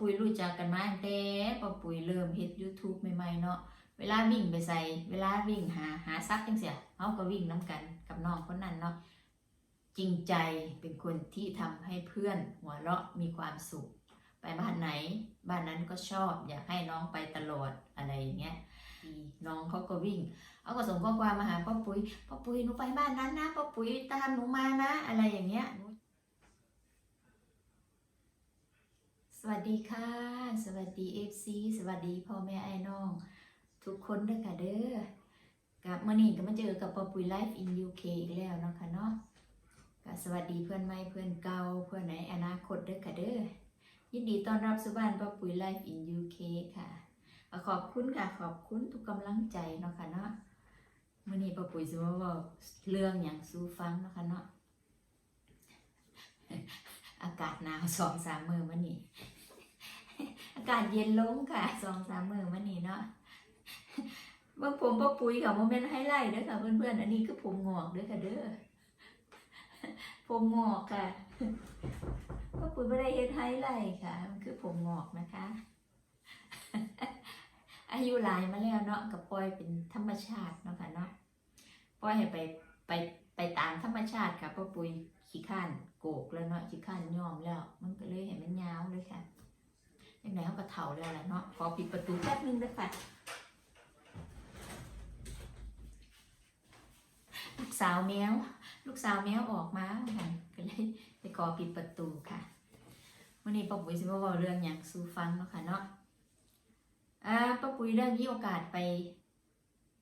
ปุ๋ยรู้จักกันมาตั้งแต่ป้าปุ๋ยเริ่มเฮ็ด YouTube ใหม่ๆเนาะเวลาวิ่งไปใส่เวลาวิ่งหาหาซักจังเสียเฮาก็วิ่งน้กันกับน้องคนนั้นเนาะจริงใจเป็นคนที่ทำให้เพื่อนหัวเราะมีความสุข ไปบ้านไหน บ้านนั้นก็ชอบ อยากให้น้องไปตลอดอะไรอย่างเงี้ยน้องเขาก็วิ่งเอาก็ส่งข้อความมาหาป้าปุ๋ยป้าปุ๋ยหนูไปบ้านนั้นนะป้าปุ๋ยตามหนูมานะ อะไรอย่างเงี้ย สวัสดีค่ะ สวัสดีเอฟซีสวัสดีพ่อแม่ไอ้น้อง ทุกคนเด้อค่ะเด้อกับมื่อนี้ก็มาเจอกับป้าปุ๋ยไลฟ์อินยูเคอีกแล้วเนาะค่ะเนาะก็สวัสดีเพื่อนใหม่เพื่อนเก่าเพื่อนในอนาคตเด้อค่ะเด้อยินดีต้อนรับสู่บ้านป้าปุ๋ยไลฟ์อินยูเคค่ะขอบคุณค่ะขอบคุณทุกกำลังใจเนาะค่ะเนาะมื่อนี้ป้าปุ๋ยจะมาบอกเรื่องอย่างสู้ฟังเนาะค่ะเนาะ อากาศหนาวสองสามมือมานี่อากาศเย็นลงค่ะสองสามมือมานี่เนาะบาผมป้าปุ๋ยกับโมเมนต์ไฮไลท์เด้อค่ะเพื่อนๆอันนี้คือผมงอกเด้อค่ะเด้อผมงอกค่ะป้าปุ๋ยไม่ได้เฮ็ดไฮไลท์ค่ะมันคือผมงอกนะคะ อายุหลายมาแล้วเนาะกับปล่อยเป็นธรรมชาติเนาะค่ะเนาะปล่อยให้ไปไปไปตามธรรมชาติค่ะป้าปุ๋ยขี้ข้าน โกกแล้วเนาะขี้ข้านยอมแล้ว มันก็เลยเห็นมันยาวเลยค่ะยังไงเขาก็เถาแล้วแหละเนาะขอปิดประตูแป๊บนึงได้ค่ะลูกสาวแมว ลูกสาวแมวออกมาค่ะก็เลยไปขอปิดประตูค่ะวันนี้ป้าปุ๋ยจะมาบอกเรื่องอย่างสู้ฟังเนาะค่ะเนาะอ่าป้าปุ๋ยได้มีโอกาสไป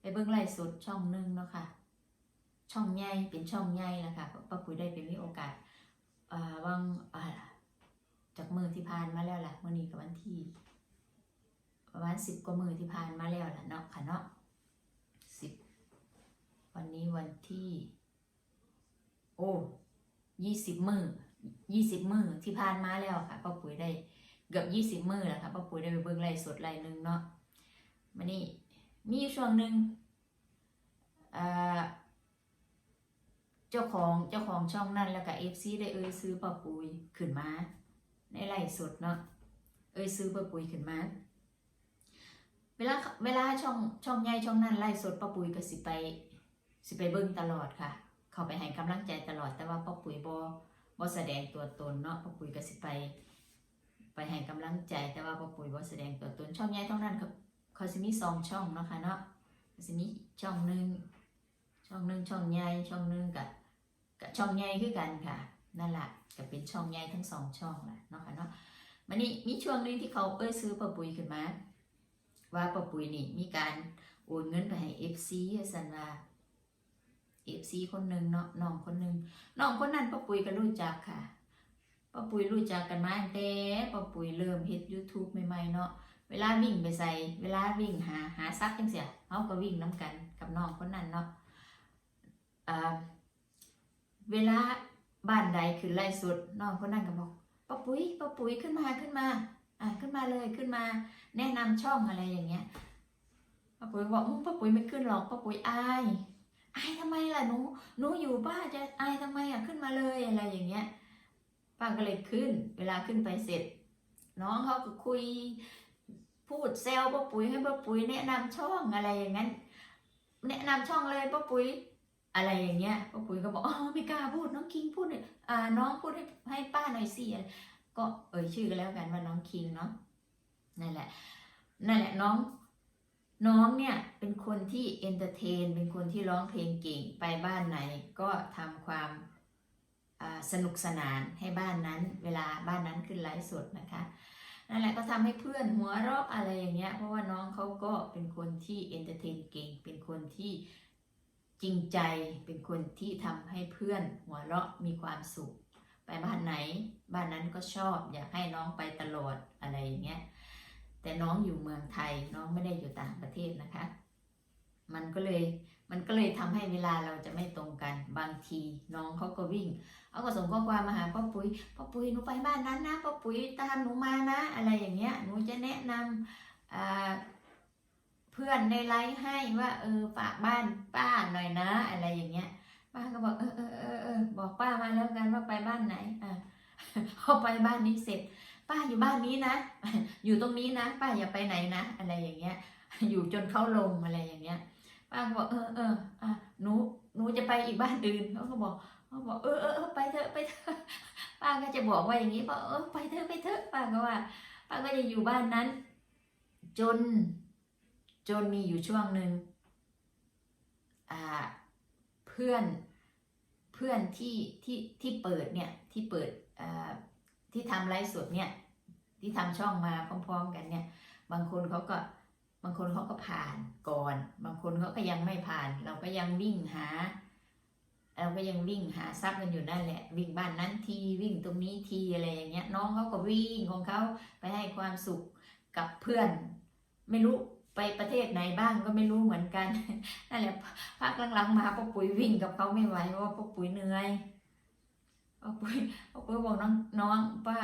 ไปเบิ่งไลฟ์สดช่องหนึงเนาะค่ะช่องใหญ่เป็นช่องใหญ่แล้วค่ะป้าปุ๋ยได้ไปมีโอกาส อ่าวังอ่าจากมือที่ผ่านมาแล้วล่ะมื่อนี้กับวันที่ประมาณสิบกว่ามือที่ผ่านมาแล้วล่ะเนาะค่ะเนาะสิบวันนี้วันที่ โอ้ยี่สิบมือยี่สิบมือที่ผ่านมาแล้วค่ะป้าปุ๋ยได้เกือบยี่สิบมือแล้วค่ะป้าปุ๋ยได้ไปเบิ่งไลฟ์สดไลฟ์หนึ่งเนาะมานี่มีช่วงหนึ่งอ่า เจ้าของเจ้าของช่องนั่นแล้วก็เอฟซีได้เอ่ยซื้อปลาปุยขึ้นมา ในไลฟ์สดเนาะเอ่ยซื้อปลาปุยขึ้นมา เวลาเวลาช่องช่องใหญ่ช่องนั้นไลฟ์สดปลาปุยก็สิไป สิไปเบิ่งตลอดค่ะ เขาไปให้กำลังใจตลอดแต่ว่าปลาปุยบ่บ่แสดงตัวตนเนาะปลาปุยก็สิไป ไปให้กำลังใจแต่ว่าปลาปุยบ่แสดงตัวตนช่องใหญ่ช่องนั้นเขาเขาสิมีสองช่องเนาะค่ะเนาะก็สิมีช่องหนึ่ง ช่องหนึ่งช่องใหญ่ช่องหนึ่งกับกับช่องใหญ่คือกันค่ะนั่นแหละก็เป็นช่องใหญ่ทั้งสองช่องแหละเนาะค่ะเนาะมันนี่มีช่วงนึงที่เขาเอ้ยซื้อปลาปุ๋ยขึ้นมา ว่าปลาปุ๋ยนี่มีการโอนเงินไปให้เอฟซีสันว่าเอฟซีคนหนึ่งเนาะน้องคนหนึ่งน้องคนนั้นปลาปุ๋ยก็รู้จักค่ะปลาปุ๋ยรู้จักกันมาตั้งแต่ปลาปุ๋ยเริ่มเฮ็ด YouTube ใหม่ๆเนาะเวลาวิ่งไปใส่เวลาวิ่งหาหาซักจังเสียเขาก็วิ่งน้กันกับน้องคนนั้นเนาะ เวลาบ้านใดขึ้นไล่สุดน้องคนนั้นก็บอกป้าปุ๋ยป้าปุ๋ยขึ้นมาขึ้นมา อ่าขึ้นมาเลยขึ้นมา แนะนำช่องอะไรอย่างเงี้ยป้าปุ๋ยบอกอืมป้าปุ๋ยไม่ขึ้นหรอกป้าปุ๋ยอายอายทำไมล่ะหนูหนูอยู่บ้านจะอายทำไมอะขึ้นมาเลยอะไรอย่างเงี้ยป้าก็เลยขึ้น เวลาขึ้นไปเสร็จ น้องเขาก็คุย พูดแซวป้าปุ๋ยให้ป้าปุ๋ยแนะนำช่องอะไรอย่างนั้น แนะนำช่องเลยป้าปุ๋ย อะไรอย่างเงี้ยป้าปุ๋ยก็บอกอ๋อไม่กล้าพูดน้องคิงพูดเลยอ่าน้องพูดให้ให้ป้าหน่อยสิก็เอ่ยชื่อกันแล้วกันว่าน้องคิงเนาะนั่นแหละนั่นแหละน้องน้องเนี่ยเป็นคนที่เอนเตอร์เทนเป็นคนที่ร้องเพลงเก่งไปบ้านไหน ก็ทำความสนุกสนานให้บ้านนั้น เวลาบ้านนั้นขึ้นไลฟ์สดนะคะนั่นแหละก็ทำให้เพื่อนหัวเราะอะไรอย่างเงี้ยเพราะว่าน้องเขาก็เป็นคนที่เอนเตอร์เทนเก่งเป็นคนที่ จริงใจเป็นคนที่ทำให้เพื่อนหัวเราะมีความสุข ไปบ้านไหน บ้านนั้นก็ชอบ อยากให้น้องไปตลอดอะไรอย่างเงี้ยแต่น้องอยู่เมืองไทยน้องไม่ได้อยู่ต่างประเทศนะคะ มันก็เลยมันก็เลยทำให้เวลาเราจะไม่ตรงกันบางที น้องเขาก็วิ่งเอาก็ส่งข้อความมาหาป้าปุ๋ยป้าปุ๋ยหนูไปบ้านนั้นนะป้าปุ๋ยตามหนูมานะ อะไรอย่างเงี้ยหนูจะแนะนำอ่า เพื่อนในไลฟ์ให้ว่า เออฝากบ้านป้าหน่อยนะ อะไรอย่างเงี้ยป้าก็บอกเออเออเออเออบอกป้ามาแล้วกันว่าไปบ้านไหนอะพอไปบ้านนี้เสร็จ ป้าอยู่บ้านนี้นะ อยู่ตรงนี้นะ ป้าอย่าไปไหนนะ อะไรอย่างเงี้ย อยู่จนเขาลงอะไรอย่างเงี้ย ป้าก็บอกเออเอออะหนูหนูจะไปอีกบ้านอื่นเขาก็บอกเขาบอกเออเออเออไปเถอะไปเถอะป้าก็จะบอกว่าอย่างนี้ป้าเออไปเถอะไปเถอะป้าก็ว่า ป้าก็จะอยู่บ้านนั้น จน จนมีอยู่ช่วงหนึ่งเพื่อนเพื่อนที่ที่ที่เปิดเนี่ยที่เปิดที่ทำไลฟ์สดเนี่ยที่ทำช่องมาพร้อม ๆ กันเนี่ย บางคนเขาก็บางคนเขาก็ผ่านก่อน บางคนเขาก็ยังไม่ผ่าน เราก็ยังวิ่งหา เราก็ยังวิ่งหาทรัพย์กันอยู่นั่นแหละ วิ่งบ้านนั้นทีวิ่งตรงนี้ทีอะไรอย่างเงี้ย น้องเขาก็วิ่งของเขาไปให้ความสุขกับเพื่อน ไม่รู้ ไปประเทศไหนบ้างก็ไม่รู้เหมือนกันนั่นแหละพักหลังๆมาป้าปุ๋ยวิ่งกับเขาไม่ไหวเพราะว่าปุ๋ยเหนื่อยป้าปุ๋ยป้าปุ๋ยบอกน้องน้องป้า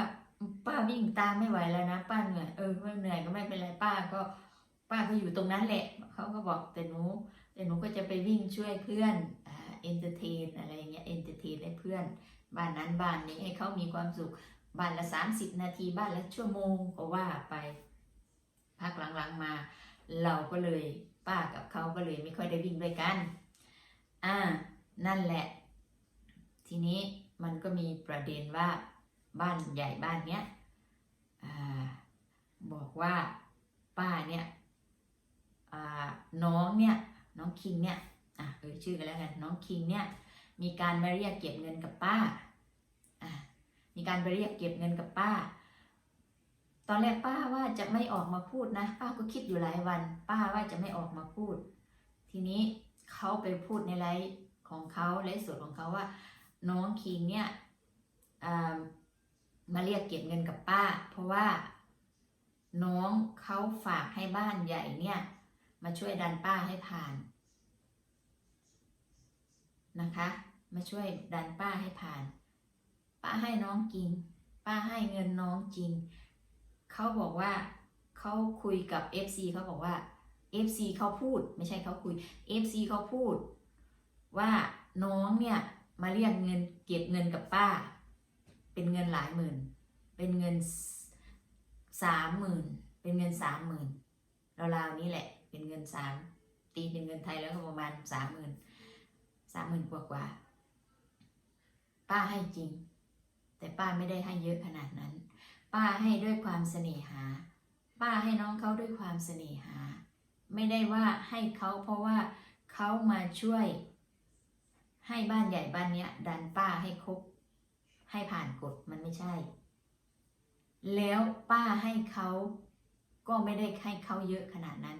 ป้าวิ่งตามไม่ไหวแล้วนะ ป้าเหนื่อยเออไม่เหนื่อยก็ไม่เป็นไรป้าก็ ป้าก็อยู่ตรงนั้นแหละเขาก็บอกแต่หนูแต่หนูก็จะไปวิ่งช่วยเพื่อนอ่าเอนเตอร์เทนอะไรเงี้ยเอนเตอร์เทนให้เพื่อนบ้านนั้นบ้านนี้ให้เขามีความสุขบ้านละ 30 นาทีบ้านละชั่วโมงก็ว่าไปพักหลังๆมา เราก็เลยป้ากับเขาก็เลยไม่ค่อยได้วิ่งด้วยกัน อ่า นั่นแหละ ทีนี้มันก็มีประเด็นว่าบ้านใหญ่บ้านเนี้ยอ่าบอกว่าป้าเนี่ยอ่าน้องเนี่ยน้องคิงเนี่ยอะเอ่ยชื่อกันแล้วกันน้องคิงเนี่ยมีการมาเรียกเก็บเงินกับป้าอะมีการไปเรียกเก็บเงินกับป้า ตอนแรกป้าว่าจะไม่ออกมาพูดนะ ป้าก็คิดอยู่หลายวัน ป้าว่าจะไม่ออกมาพูด ทีนี้เขาไปพูดในไลฟ์ของเขาไลฟ์สดของเขาว่า น้องคิงเนี่ยามาเรียกเก็บเงินกับป้า เพราะว่า น้องเขาฝากให้บ้านใหญ่เนี่ย มาช่วยดันป้าให้ผ่านนะคะ มาช่วยดันป้าให้ผ่าน ป้าให้น้องจริงป้าให้เงินน้องจริง เขาบอกว่าเขาคุยกับ FC เขาบอกว่า FC เขาพูดไม่ใช่เขาคุย FC เขาพูด ว่าน้องเนี่ยมาเรียกเงินเก็บเงินกับป้า เป็นเงินหลายหมื่น เป็นเงินสามหมื่นเป็นเงินสามหมื่นราวๆนี้แหละ เป็นเงินสามตีเป็นเงินไทยแล้วก็ประมาณสามหมื่นสามหมื่นกว่ากว่าป้าให้จริง แต่ป้าไม่ได้ให้เยอะขนาดนั้น ป้าให้ด้วยความเสน่หา ป้าให้น้องเขาด้วยความเสน่หา ไม่ได้ว่าให้เขาเพราะว่าเขามาช่วย ให้บ้านใหญ่บ้านเนี้ย ดันป้าให้ครบให้ผ่านกฎมันไม่ใช่ แล้วป้าให้เขาก็ไม่ได้ให้เขาเยอะขนาดนั้น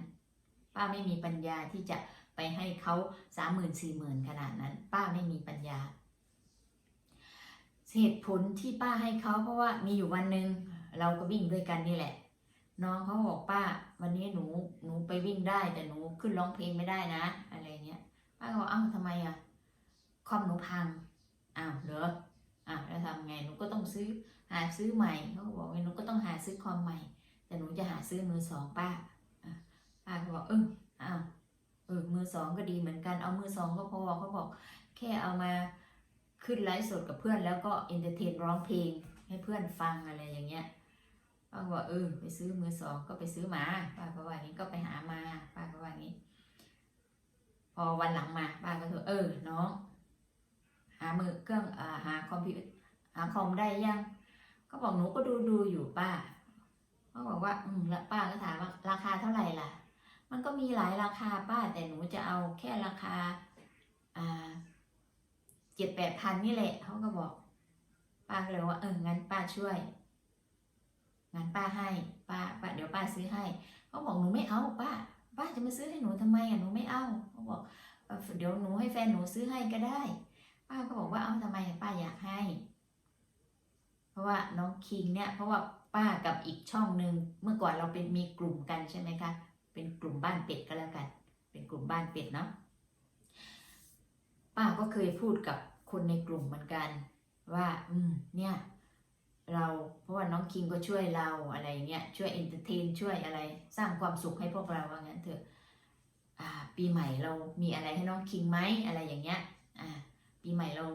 ป้าไม่มีปัญญาที่จะไปให้เขาสามหมื่นสี่หมื่นขนาดนั้น ป้าไม่มีปัญญา เหตุผลที่ป้าให้เขาเพราะว่ามีอยู่วันหนึ่งเราก็วิ่งด้วยกันนี่แหละ น้องเขาบอกป้า วันนี้หนูหนูไปวิ่งได้แต่หนูขึ้นร้องเพลงไม่ได้นะ อะไรเงี้ยป้าก็บอกอ้าวทำไมอะคอมหนูพังอ้าวเหรออ้าวแล้วทำไงหนูก็ต้องซื้อหาซื้อใหม่เขาก็บอกว่าหนูก็ต้องหาซื้อคอมใหม่ แต่หนูจะหาซื้อมือสองป้าอะป้าก็บอกเอออ้าวเออมือสองก็ดีเหมือนกันเอามือสองก็พอเขาบอก แค่เอามา ขึ้นไลฟ์สดกับเพื่อนแล้วก็เอนเตอร์เทนร้องเพลงให้เพื่อนฟังอะไรอย่างเงี้ยป้าก็บอกเออไปซื้อมือสองก็ไปซื้อมาป้าก็ว่าอย่างนี้ก็ไปหามาป้าก็ว่าอย่างนี้ พอวันหลังมาป้าก็ถือเออน้องหามือเครื่องอาหาคอมพิวหาคอมได้ยังก็บอกหนูก็ดูดูอยู่ป้าเขาบอกว่าอืมแล้วป้าก็ถามว่าราคาเท่าไหร่ล่ะ มันก็มีหลายราคาป้าแต่หนูจะเอาแค่ราคาอ่า เจ็ดแปดพันนี่แหละเขาก็บอกป้าก็เลยว่าเอองั้นป้าช่วยงั้นป้าให้ป้าป้าเดี๋ยวป้าซื้อให้เขาบอกหนูไม่เอาป้า ป้าจะมาซื้อให้หนูทำไมอะหนูไม่เอาเขาบอกเดี๋ยวหนูให้แฟนหนูซื้อให้ก็ได้ ป้าก็บอกว่าเอาทำไมป้าอยากให้ เพราะว่าน้องคิงเนี่ยเพราะว่าป้ากับอีกช่องหนึ่งเมื่อก่อนเราเป็นมีกลุ่มกันใช่ไหมคะเป็นกลุ่มบ้านเป็ดก็แล้วกัน เป็นกลุ่มบ้านเป็ดเนาะ ป้าก็เคยพูดกับคนในกลุ่มเหมือนกัน ว่า อืม เนี่ย เราเพราะว่าน้องคิงก็ช่วยเราอะไรเงี้ยช่วยเอนเตอร์เทนช่วยอะไร สร้างความสุขให้พวกเราว่างั้นเถอะปีใหม่เรามีอะไรให้น้องคิงไหมอะไรอย่างเงี้ยปีใหม่เรา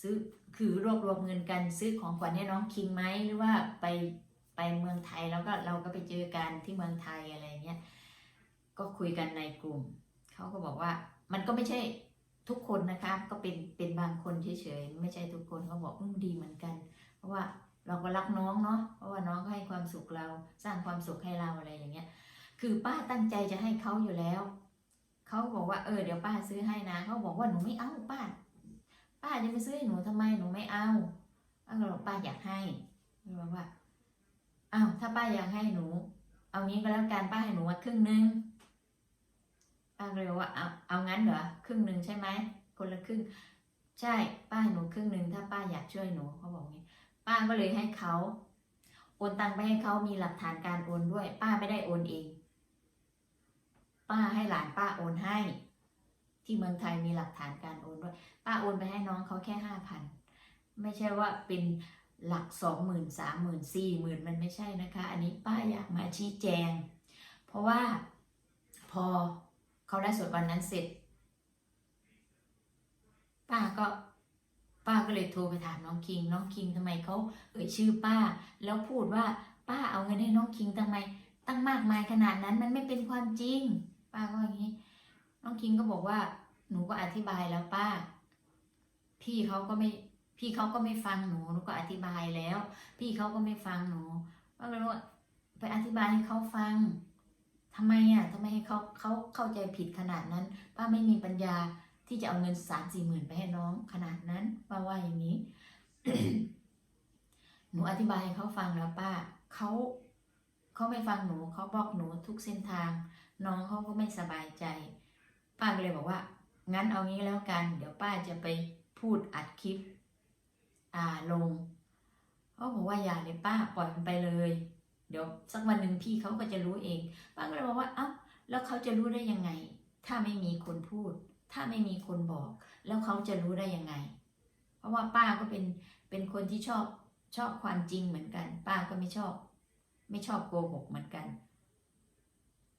ซื้อคือรวบรวมเงินกันซื้อของขวัญให้น้องคิงไหมหรือว่าไปไปเมืองไทยแล้วก็เราก็ไปเจอกันที่เมืองไทยอะไรเงี้ยก็คุยกันในกลุ่มเขาก็บอกว่ามันก็ไม่ใช่ ทุกคนนะคะก็เป็นเป็นบางคนเฉยๆไม่ใช่ทุกคนเขาบอกอืมดีเหมือนกัน เพราะว่าเราก็รักน้องเนาะเพราะว่าน้องก็ให้ความสุขเราสร้างความสุขให้เราอะไรอย่างเงี้ย คือป้าตั้งใจจะให้เขาอยู่แล้วเขาบอกว่าเออเดี๋ยวป้าซื้อให้นะเขาบอกว่าหนูไม่เอาป้า ป้าจะไปซื้อให้หนูทำไมหนูไม่เอาป้าก็บอกป้าอยากให้เขาบอกว่าอ้าวถ้าป้าอยากให้หนู เอางี้ก็แล้วกันป้าให้หนูมาครึ่งนึง ป้าเลยบอกว่าเอาเอางั้นเหรอครึ่งหนึ่งใช่ไหมคนละครึ่ง ใช่ป้าให้หนูครึ่งหนึ่งถ้าป้าอยากช่วยหนูเขาบอกงี้ ป้าก็เลยให้เขาโอนตังไปให้เขามีหลักฐานการโอนด้วย ป้าไม่ได้โอนเอง ป้าให้หลานป้าโอนให้ ที่เมืองไทยมีหลักฐานการโอนด้วย ป้าโอนไปให้น้องเขาแค่ห้าพันไม่ใช่ว่าเป็นหลักสองหมื่นสามหมื่นสี่หมื่นมันไม่ใช่นะคะ อันนี้ป้าอยากมาชี้แจง เพราะว่าพอ เขาได้สดวันนั้นเสร็จ ป้าก็ ป้าก็เลยโทรไปถามน้องคิง น้องคิงทำไมเขาเอ่ยชื่อป้า แล้วพูดว่าป้าเอาเงินให้น้องคิงทำไม ตั้งมากมายขนาดนั้นมันไม่เป็นความจริง ป้าก็อย่างนี้ น้องคิงก็บอกว่า หนูก็อธิบายแล้วป้า พี่เขาก็ไม่พี่เขาก็ไม่ฟังหนูหนูก็อธิบายแล้ว พี่เขาก็ไม่ฟังหนูป้าก็เลยว่าไปอธิบายให้เขาฟัง ทำไมอะทำไมให้เขาเขาเข้าใจผิดขนาดนั้น ป้าไม่มีปัญญาที่จะเอาเงินสามสี่หมื่นไปให้น้องขนาดนั้น ป้าว่าอย่างนี้ หนูอธิบายให้เขาฟังแล้วป้าเขาเขาไม่ฟังหนูเขาบอกหนูทุกเส้นทาง น้องเขาก็ไม่สบายใจ ป้าก็เลยบอกว่า งั้นเอางี้แล้วกัน เดี๋ยวป้าจะไปพูดอัดคลิป อ่าลงเขาบอกว่าอย่าเลยป้าปล่อยมันไปเลย เดี๋ยวสักวันหนึ่งพี่เขาก็จะรู้เอง ป้าก็เลยบอกว่าเอ้าแล้วเขาจะรู้ได้ยังไง ถ้าไม่มีคนพูด ถ้าไม่มีคนบอก แล้วเขาจะรู้ได้ยังไง เพราะว่าป้าก็เป็นเป็นคนที่ชอบชอบความจริงเหมือนกัน ป้าก็ไม่ชอบ ไม่ชอบโกหกเหมือนกัน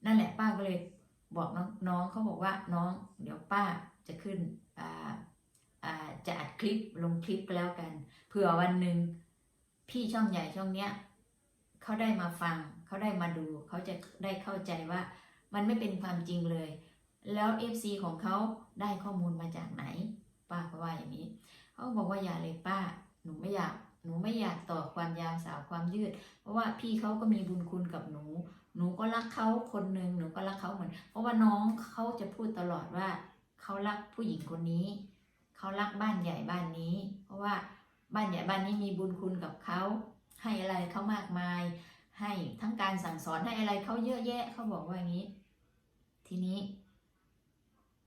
นั่นแหละป้าก็เลยบอกน้ององเขาบอกว่าน้อง เดี๋ยวป้าจะขึ้นอ่าอ่าจะอัดคลิปลงคลิปก็แล้วกันเผื่อวันหนึ่งพี่ช่องใหญ่ช่องเนี้ย เขาได้มาฟัง เขาได้มาดู เขาจะได้เข้าใจว่ามันไม่เป็นความจริงเลย แล้ว FC ของเขาได้ข้อมูลมาจากไหน ป้าก็ว่าอย่างนี้ เขาบอกว่าอย่าเลยป้า หนูไม่อยาก หนูไม่อยากต่อความยาวสาวความยืด เพราะว่าพี่เขาก็มีบุญคุณกับหนู หนูก็รักเขาคนหนึ่งหนูก็รักเขาเหมือน เพราะว่าน้องเขาจะพูดตลอดว่า เขารักผู้หญิงคนนี้ เขารักบ้านใหญ่บ้านนี้ เพราะว่าบ้านใหญ่บ้านนี้มีบุญคุณกับเขา ให้อะไรเขามากมาย ให้ทั้งการสั่งสอนให้อะไรเขาเยอะแยะเขาบอกว่าอย่างนี้ ทีนี้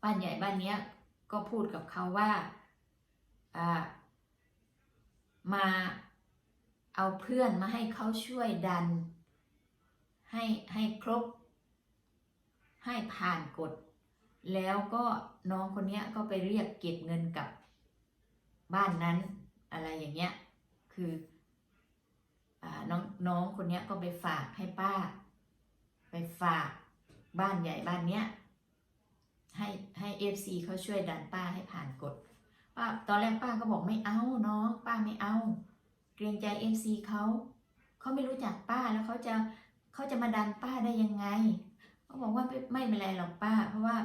บ้านใหญ่บ้านเนี้ยก็พูดกับเขาว่าอ่ามาเอาเพื่อนมาให้เขาช่วยดัน ให้ให้ครบ ให้ผ่านกฎแล้วก็น้องคนนี้ก็ไปเรียกเก็บเงินกับบ้านนั้นอะไรอย่างเงี้ย คือ น้องน้องคนนี้ก็ไปฝากให้ป้า ไปฝากบ้านใหญ่บ้านเนี้ยให้ให้เอฟซีเขาช่วยดันป้าให้ผ่านกฎป้าตอนแรกป้าก็บอกไม่เอาน้องป้าไม่เอา เกรงใจเอฟซีเขาเขาไม่รู้จักป้าแล้วเขาจะเขาจะมาดันป้าได้ยังไงเขาบอกว่าไม่ไม่เป็นไรหรอกป้า เพราะว่า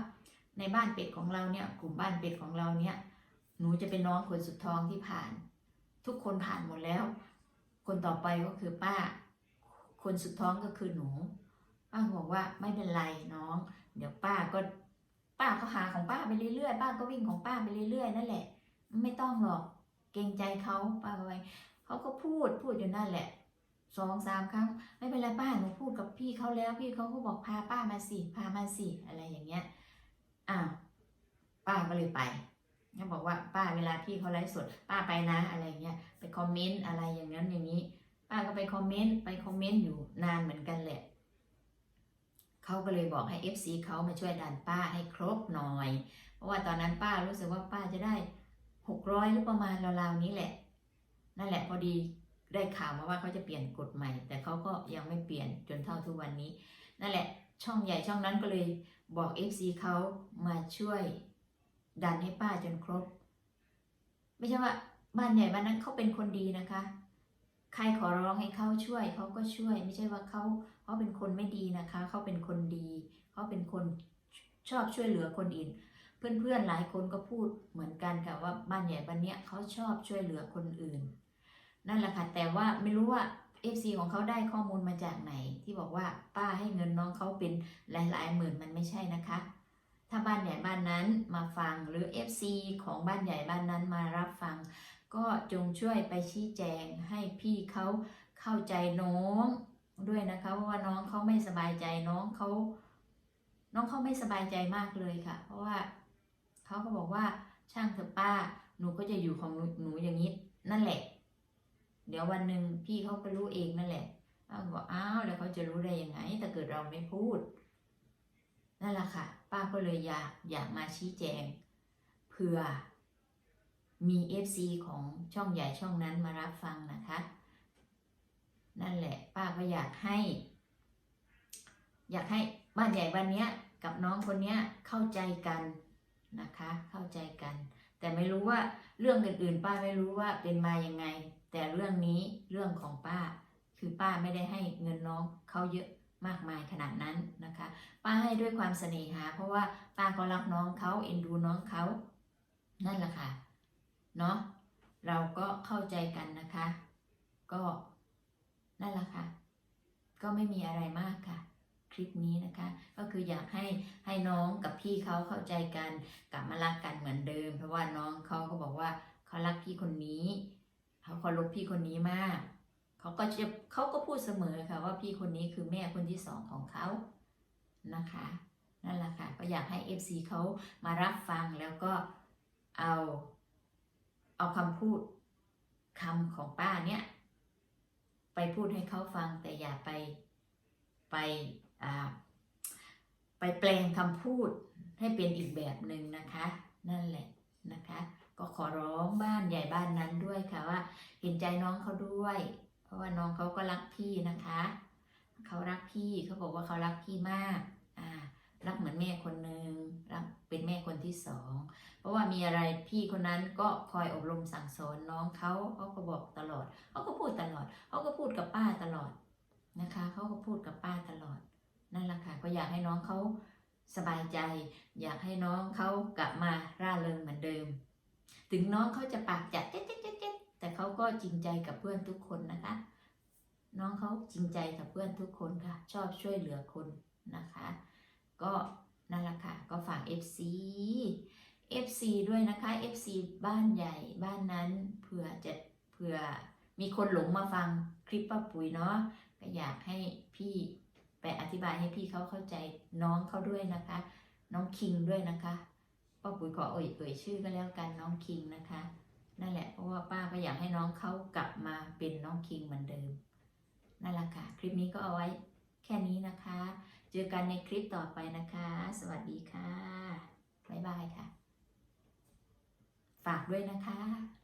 ในบ้านเป็ดของเราเนี่ย กลุ่มบ้านเป็ดของเราเนี่ย หนูจะเป็นน้องคนสุดท้องที่ผ่าน ทุกคนผ่านหมดแล้ว คนต่อไปก็คือป้า คนสุดท้องก็คือหนู ป้าบอกว่าไม่เป็นไรน้อง เดี๋ยวป้าก็ ป้าก็หาของป้าไปเรื่อยๆป้าก็วิ่งของป้าไปเรื่อยๆนั่นแหละ ไม่ต้องหรอกเกรงใจเขาป้าไปเขาก็พูดพูดอยู่นั่นแหละสองสามครั้ง ไม่เป็นไรป้าหนูพูดกับพี่เขาแล้ว พี่เขาก็บอกพาป้ามาสิพามาสิอะไรอย่างเงี้ยอ้าวป้าก็เลยไป เขาบอกว่าป้าเวลาพี่เขาไลฟ์สด ป้าไปนะอะไรเงี้ยไปคอมเมนต์อะไรอย่างนั้นอย่างนี้ ป้าก็ไปคอมเมนต์ไปคอมเมนต์อยู่นานเหมือนกันแหละเขาก็เลยบอกให้ FC เขามาช่วยดันป้าให้ครบหน่อย เพราะว่าตอนนั้นป้ารู้สึกว่าป้าจะได้หกร้อยหรือประมาณราวๆนี้แหละ นั่นแหละพอดีได้ข่าวมาว่าเขาจะเปลี่ยนกฎใหม่ แต่เขาก็ยังไม่เปลี่ยนจนเท่าทุกวันนี้ นั่นแหละช่องใหญ่ช่องนั้นก็เลยบอก FC เขามาช่วย ดันให้ป้าจนครบ ไม่ใช่ว่าบ้านใหญ่บ้านนั้นเขาเป็นคนดีนะคะ ใครขอร้องให้เขาช่วยเขาก็ช่วย ไม่ใช่ว่าเขาเขาเป็นคนไม่ดีนะคะเขาเป็นคนดีเขาเป็นคนชอบช่วยเหลือคนอื่นเพื่อนๆหลายคนก็พูดเหมือนกันค่ะว่าบ้านใหญ่บ้านเนี้ยเขาชอบช่วยเหลือคนอื่น นั่นแหละค่ะแต่ว่าไม่รู้ว่า FC ของเขาได้ข้อมูลมาจากไหน ที่บอกว่าป้าให้เงินน้องเขาเป็นหลายๆหมื่นมันไม่ใช่นะคะ ถ้าบ้านใหญ่บ้านนั้นมาฟังหรือ FC ของบ้านใหญ่บ้านนั้นมารับฟัง ก็จงช่วยไปชี้แจงให้พี่เขาเข้าใจน้องด้วยนะคะเพราะว่าน้องเขาไม่สบายใจน้องเขาน้องเขาไม่สบายใจมากเลยค่ะ เพราะว่าเขาก็บอกว่าช่างเถอะป้า หนูก็จะอยู่ของหนูอย่างนี้นั่นแหละ เดี๋ยววันหนึ่งพี่เขาก็รู้เองนั่นแหละป้าบอกอ้าวแล้วเขาจะรู้ได้ยังไงถ้าเกิดเราไม่พูด นั่นแหละค่ะ ป้าก็เลยอยากอยากมาชี้แจงเผื่อมี FC ของช่องใหญ่ช่องนั้นมารับฟังนะคะ นั่นแหละ ป้าก็อยากให้ อยากให้บ้านใหญ่บ้านเนี้ย กับน้องคนเนี้ยเข้าใจกันนะคะ เข้าใจกัน แต่ไม่รู้ว่าเรื่องอื่นๆ ป้าไม่รู้ว่าเป็นมายังไง แต่เรื่องนี้เรื่องของป้า คือป้าไม่ได้ให้เงินน้องเขาเยอะ มากมายขนาดนั้นนะคะ ป้าให้ด้วยความเสน่หา เพราะว่าป้าก็รักน้องเขาเอ็นดูน้องเขานั่นแหละค่ะเนาะเราก็เข้าใจกันนะคะ ก็นั่นแหละค่ะ ก็ไม่มีอะไรมากค่ะ คลิปนี้นะคะ ก็คืออยากให้ให้น้องกับพี่เขาเข้าใจกันกลับมารักกันเหมือนเดิม เพราะว่าน้องเขาก็บอกว่าเขารักพี่คนนี้เขาเคารพพี่คนนี้มาก เขาก็จะเขาก็พูดเสมอค่ะว่าพี่คนนี้คือแม่คนที่สองของเขานะคะนั่นแหละค่ะก็อยากให้ FC เขามารับฟังแล้วก็เอาเอาคำพูดคำของป้าเนี่ยไปพูดให้เขาฟังแต่อย่าไปไปอ่าไปแปลงคำพูดให้เป็นอีกแบบหนึ่งนะคะ นั่นแหละนะคะ ก็ขอร้องบ้านใหญ่บ้านนั้นด้วยค่ะว่า เห็นใจน้องเขาด้วย ราะว่าน้องเขาก็รักพี่นะคะ เขารักพี่เขาบอกว่าเขารักพี่มากอ่ารักเหมือนแม่คนหนึ่งรักเป็นแม่คนที่สอง เพราะว่ามีอะไรพี่คนนั้นก็คอยอบรมสั่งสอนน้องเขาเขาก็บอกตลอดเขาก็พูดตลอดเขาก็พูดกับป้าตลอดนะคะเขาก็พูดกับป้าตลอดนั่นแหละค่ะก็อยากให้น้องเขาสบายใจ อยากให้น้องเขากลับมาร่าเริงเหมือนเดิม ถึงน้องเขาจะปากจัดเจ๊ดเจ๊ดเจ๊ดเจ๊ด แต่เขาก็จริงใจกับเพื่อนทุกคนนะคะ น้องเขาจริงใจกับเพื่อนทุกคนค่ะ ชอบช่วยเหลือคนนะคะ ก็นั่นแหละค่ะ ก็ฝาก FC FC ด้วยนะคะ FC บ้านใหญ่บ้านนั้นเผื่อจะเผื่อมีคนหลงมาฟังคลิปป้าปุ๋ยเนาะก็อยากให้พี่ไปอธิบายให้พี่เขาเข้าใจน้องเขาด้วยนะคะ น้องคิงด้วยนะคะป้าปุ๋ยขอเอ่ยเอ่ยชื่อก็แล้วกันน้องคิงนะคะ นั่นแหละเพราะว่าป้าก็อยากให้น้องเขากลับมาเป็นน้องคิงเหมือนเดิมนั่นแหละค่ะ คลิปนี้ก็เอาไว้แค่นี้นะคะ เจอกันในคลิปต่อไปนะคะ สวัสดีค่ะบ๊ายบายค่ะ ฝากด้วยนะคะ